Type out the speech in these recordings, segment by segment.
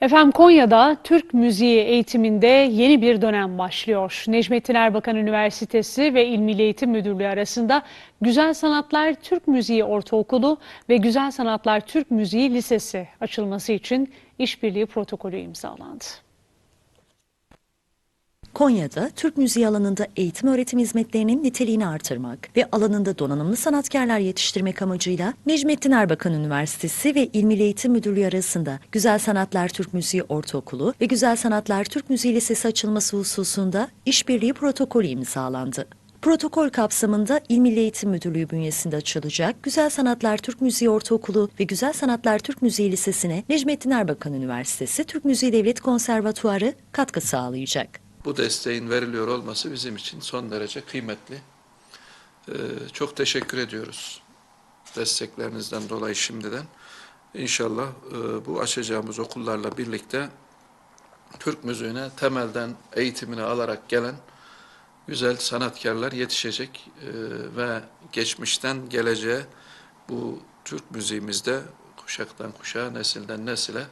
Efendim Konya'da Türk müziği eğitiminde yeni bir dönem başlıyor. Necmettin Erbakan Üniversitesi ve İl Milli Eğitim Müdürlüğü arasında Güzel Sanatlar Türk Müziği Ortaokulu ve Güzel Sanatlar Türk Müziği Lisesi açılması için işbirliği protokolü imzalandı. Konya'da Türk müziği alanında eğitim öğretim hizmetlerinin niteliğini artırmak ve alanında donanımlı sanatkarlar yetiştirmek amacıyla Necmettin Erbakan Üniversitesi ve İl Milli Eğitim Müdürlüğü arasında Güzel Sanatlar Türk Müziği Ortaokulu ve Güzel Sanatlar Türk Müziği Lisesi açılması hususunda işbirliği protokolü imzalandı. Protokol kapsamında İl Milli Eğitim Müdürlüğü bünyesinde açılacak Güzel Sanatlar Türk Müziği Ortaokulu ve Güzel Sanatlar Türk Müziği Lisesi'ne Necmettin Erbakan Üniversitesi Türk Müziği Devlet Konservatuarı katkı sağlayacak. Bu desteğin veriliyor olması bizim için son derece kıymetli. Ee, çok teşekkür ediyoruz desteklerinizden dolayı şimdiden. İnşallah e, bu açacağımız okullarla birlikte Türk müziğine temelden eğitimini alarak gelen güzel sanatkarlar yetişecek e, ve geçmişten geleceğe bu Türk müziğimizde kuşaktan kuşağa, nesilden nesile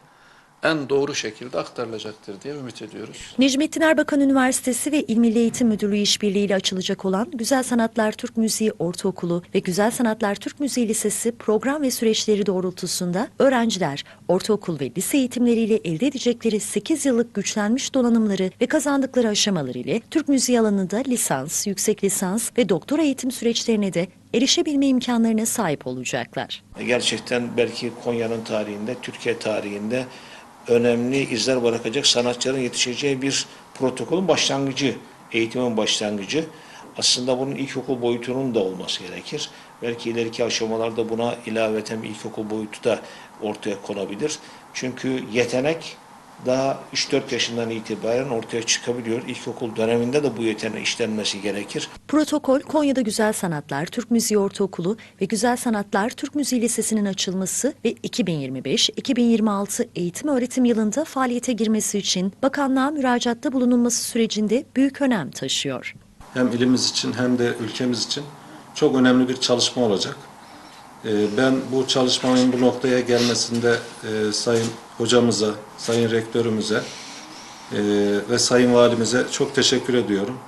en doğru şekilde aktarılacaktır diye ümit ediyoruz. Necmettin Erbakan Üniversitesi ve İl Milli Eğitim Müdürlüğü işbirliğiyle açılacak olan Güzel Sanatlar Türk Müziği Ortaokulu ve Güzel Sanatlar Türk Müziği Lisesi program ve süreçleri doğrultusunda öğrenciler ortaokul ve lise eğitimleriyle elde edecekleri 8 yıllık güçlenmiş donanımları ve kazandıkları aşamaları ile Türk müziği alanında lisans, yüksek lisans ve doktora eğitim süreçlerine de erişebilme imkanlarına sahip olacaklar. Gerçekten belki Konya'nın tarihinde, Türkiye tarihinde önemli izler bırakacak sanatçıların yetişeceği bir protokolün başlangıcı, eğitimin başlangıcı. Aslında bunun ilkokul boyutunun da olması gerekir. Belki ileriki aşamalarda buna ilaveten bir ilkokul boyutu da ortaya konabilir. Çünkü yetenek daha 3-4 yaşından itibaren ortaya çıkabiliyor. İlkokul döneminde de bu yetenek işlenmesi gerekir. Protokol Konya'da Güzel Sanatlar Türk Müziği Ortaokulu ve Güzel Sanatlar Türk Müziği Lisesi'nin açılması ve 2025-2026 eğitim öğretim yılında faaliyete girmesi için bakanlığa müracaatta bulunulması sürecinde büyük önem taşıyor. hem ilimiz için hem de ülkemiz için çok önemli bir çalışma olacak. Ee, Ben bu çalışmanın bu noktaya gelmesinde e, Sayın Hocamıza, Sayın Rektörümüze e, ve Sayın Valimize çok teşekkür ediyorum.